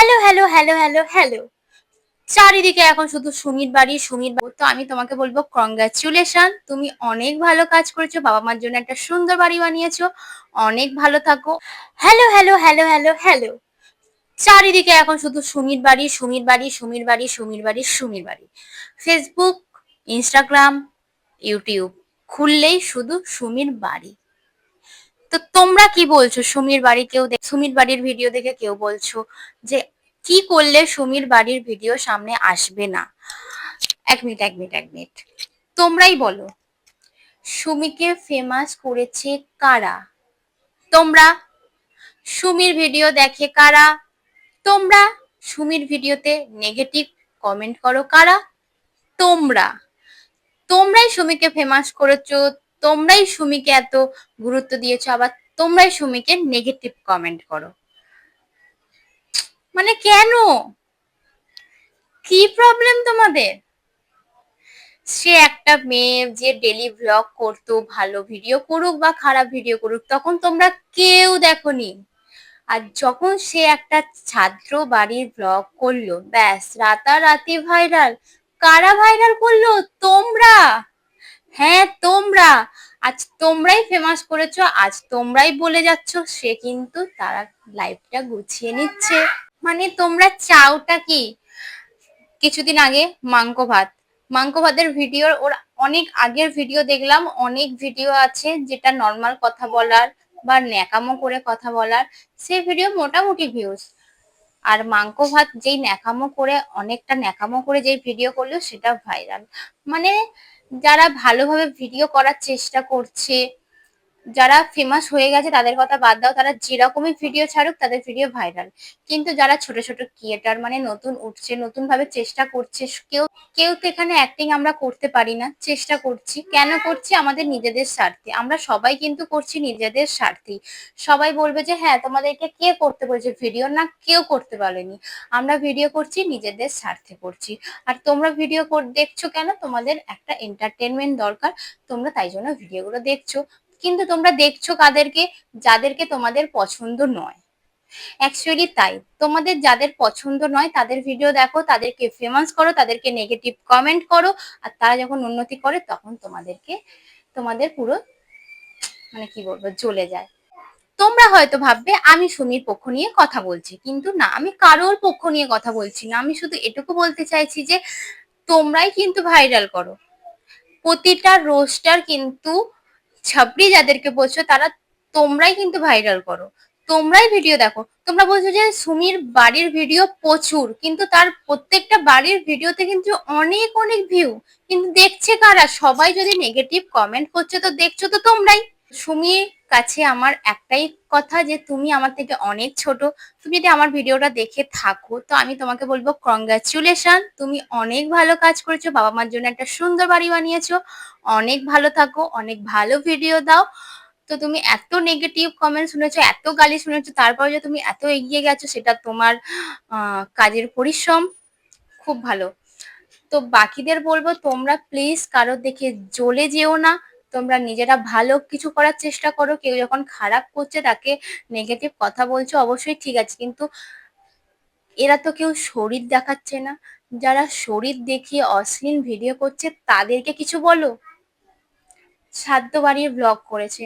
Hello hello hello hello hello চারিদিকে এখন শুধু সুমির বাড়ি সুমির বাড়ি। তো আমি তোমাকে বলব কংগ্রাচুলেশন তুমি অনেক ভালো কাজ করেছ, বাবা মার জন্য একটা সুন্দর বাড়ি বানিয়েছো, অনেক ভালো থাকো। Hello hello hello hello hello চারিদিকে এখন শুধু সুমির বাড়ি সুমির বাড়ি সুমির বাড়ি সুমির বাড়ি সুমির বাড়ি। ফেসবুক ইনস্টাগ্রাম ইউটিউব খুললেই শুধু সুমির বাড়ি। তো তোমরা কি বলছো? সুমির বাড়ি কেউ সুমির বাড়ির ভিডিও দেখে কেউ বলছো যে কি করলে সুমির বাড়ির ভিডিও সামনে আসবে না? এক মিনিট এক মিনিট এক মিনিট তোমরাই বলো। সুমিকে ফেমাস করেছে কারা? তোমরা সুমির ভিডিও দেখে কারা? তোমরা সুমির ভিডিওতে নেগেটিভ কমেন্ট করো কারা? তোমরা। তোমরাই সুমিকে ফেমাস করেছ তোমরাই সুমিকে এত গুরুত্ব দিয়েছ, আবার তোমরাই সুমিকে নেগেটিভ কমেন্ট করো। মানে কেন? কি প্রবলেম তোমাদের? সে একটা মেয়ে যে ডেলি ব্লগ করতো, ভালো ভিডিও করুক বা খারাপ ভিডিও করুক, তখন তোমরা কেউ দেখোনি। আর যখন সে একটা ছাত্র বাড়ির ব্লগ করল, ব্যাস, রাতারাতি ভাইরাল কারা ভাইরাল করল? তোমরা! হ্যাঁ তোমরা। আজ তোমরাই ফেমাস করেছ, আজ তোমরাই বলে যাচ্ছ, সে কিন্তু তারা লাইফটা গুছিয়ে নিচ্ছে। মানে তোমরা চাওটা কি? কিছুদিন আগে মাংক ভাত। মাংক ভাতের ভিডিওর ওর অনেক আগের ভিডিও দেখলাম, অনেক ভিডিও আছে যেটা নর্মাল কথা বলার বা ন্যাকামো করে কথা বলার। সেই ভিডিও মোটামুটি ভিউজ আর মাংক ভাত যেই ন্যাকামো করে, অনেকটা ন্যাকামো করে যেই ভিডিও করল, সেটা ভাইরাল মানে যারা ভালোভাবে ভিডিও করার চেষ্টা করছে, যারা ফেমাস হয়ে গেছে তাদের কথা বাদ দাও, তারা যেরকমই ভিডিও ছাড়ুক তাদের ভিডিও ভাইরাল কিন্তু যারা ছোট ছোট ক্রিয়েটার মানে নতুন উঠছে নতুন ভাবে চেষ্টা করছে, কেউ কেউ তো এখানে অ্যাক্টিং আমরা করতে পারি না, চেষ্টা করছি। কেন করছি? আমাদের নিজেদের স্বার্থে। আমরা সবাই কিন্তু করছি নিজেদের স্বার্থেই। সবাই বলবে যে হ্যাঁ তোমাদেরকে কে করতে বলেছে? ভিডিও? না, কেউ করতে পারেনি আমরা ভিডিও করছি, নিজেদের স্বার্থে করছি। আর তোমরা ভিডিও দেখছ কেন? তোমাদের একটা এন্টারটেনমেন্ট দরকার। তোমরা তাই জন্য ভিডিওগুলো দেখছ। কিন্তু তোমরা দেখছ কাদেরকে? যাদেরকে তোমাদের পছন্দ নয়। অ্যাকচুয়ালি তাই। তোমাদের যাদের পছন্দ নয়, তাদের ভিডিও দেখো, তাদেরকে ফেমাস করো, তাদেরকে নেগেটিভ কমেন্ট করো, আর তারা যখন উন্নতি করে, তখন তোমাদেরকে, তোমাদের পুরো মানে কি বলব চলে যায়। তোমরা হয়তো ভাববে, আমি সুমির পক্ষ নিয়ে কথা বলছি, কিন্তু না, আমি কারোর পক্ষ নিয়ে কথা বলছি না। আমি শুধু এটুকু বলতে চাইছি যে, তোমরাই কিন্তু ভাইরাল করো। প্রতিটা রোস্টার কিন্তু ছাপড়ি যাদেরকে বলছো, তারা তোমরাই কিন্তু ভাইরাল করো। তোমরাই ভিডিও দেখো। তোমরা বলছো যে সুমির বাড়ির ভিডিও প্রচুর, কিন্তু তার প্রত্যেকটা বাড়ির ভিডিওতে কিন্তু অনেক অনেক ভিউ কিন্তু দেখছে কারা? সবাই যদি নেগেটিভ কমেন্ট করছে, তো দেখছ তো তোমরাই। সুমির কাছে আমার একটাই কথা যে, তুমি আমার থেকে অনেক ছোট। তুমি যদি আমার ভিডিওটা দেখে থাকো, তো আমি তোমাকে বলব কংগ্রাচুলেশন তুমি অনেক ভালো কাজ করেছ বাবা মার জন্য একটা সুন্দর বাড়ি বানিয়েছো। অনেক ভালো থাকো, অনেক ভালো ভিডিও দাও। তো তুমি এত নেগেটিভ কমেন্ট শুনেছো, এত গালি শুনেছো, তারপর যে তুমি এত এগিয়ে গেছো, সেটা তোমার কাজের পরিশ্রম। খুব ভালো। তো বাকিদের বলব, তোমরা প্লিজ কারোর দেখে জ্বলে যেও না। তোমরা নিজেরা ভালো কিছু করার চেষ্টা করো। কেউ যখন খারাপ করছে, তাকে নেগেটিভ কথা বলছো, অবশ্যই ঠিক আছে। কিন্তু এরা তো কেউ শরীর দেখাচ্ছে না। যারা শরীর দেখিয়ে অশ্লীল ভিডিও করছে, তাদেরকে কিছু বলো। সাধ্য বাড়িয়ে ব্লগ করেছে।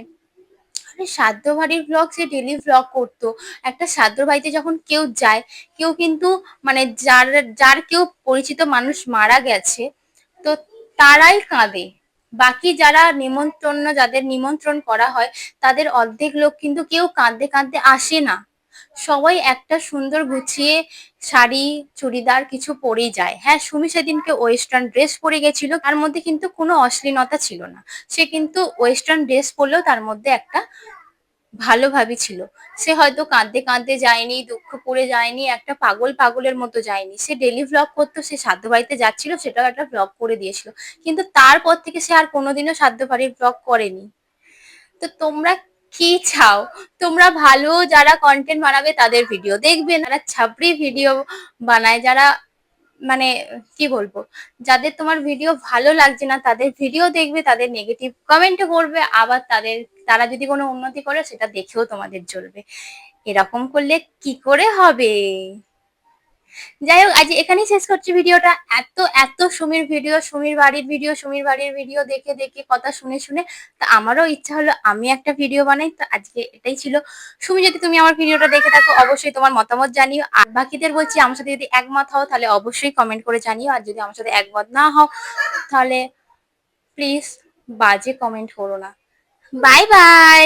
আরে সাধ্য বাড়ির ব্লগ যে ডেলি ব্লগ করতো। একটা সাধ্য বাড়িতে যখন কেউ যায়, কেউ কিন্তু মানে যার যার কেউ পরিচিত মানুষ মারা গেছে, তো তারাই কাঁদে। বাকি যারা নিমন্ত্রণ, যাদের নিমন্ত্রণ করা হয়, তাদের অর্ধেক লোক কিন্তু কেউ কাঁদতে কাঁদতে আসে না। সবাই একটা সুন্দর গুছিয়ে শাড়ি, চুড়িদার কিছু পরেই যায়। হ্যাঁ সুমি সেদিনকে ওয়েস্টার্ন ড্রেস পরে গেছিল, তার মধ্যে কিন্তু কোনো অশ্লীলতা ছিল না। সে কিন্তু ওয়েস্টার্ন ড্রেস পরলেও তার মধ্যে একটা ভালোভাবে ছিল। সে হয়তো কাঁদতে কাঁদতে যায়নি, দুঃখ করে যায়নি, একটা পাগল পাগলের মতো যায়নি। সে ডেলি ভ্লগ করতো, সে সাধ্য বাড়িতে যাচ্ছিল, সেটাও একটা ভ্লগ করে দিয়েছিল। কিন্তু তারপর থেকে সে আর কোনোদিনও সাধ্য বাড়ির ভ্লগ করেনি। তো তোমরা কি চাও? তোমরা ভালো যারা কন্টেন্ট বানাবে তাদের ভিডিও দেখবে। যারা ছাপড়ি ভিডিও বানায়, যারা মানে কি বলব, যাদের তোমার ভিডিও ভালো লাগছে না, তাদের ভিডিও দেখবে, তাদের নেগেটিভ কমেন্টও করবে। আবার তাদের, তারা যদি কোনো উন্নতি করে, সেটা দেখেও তোমাদের চলবে এরকম করলে কি করে হবে? যাই হোক আজ এখানেই শেষ করছি ভিডিওটা। এত এত সুমির ভিডিও, সুমির বাড়ির ভিডিও, সুমির বাড়ির ভিডিও দেখে দেখে, কথা শুনে শুনে, তা আমারও ইচ্ছা হলো আমি একটা ভিডিও বানাই। তো আজকে এটাই ছিল। সুমি, যদি তুমি আমার ভিডিওটা দেখে থাকো, অবশ্যই তোমার মতামত জানিও। আর বাকিদের বলছি, আমার সাথে যদি একমত হও, তাহলে অবশ্যই কমেন্ট করে জানিও। আর যদি আমার সাথে একমত না হও, তাহলে প্লিজ বাজে কমেন্ট করো না। Bye bye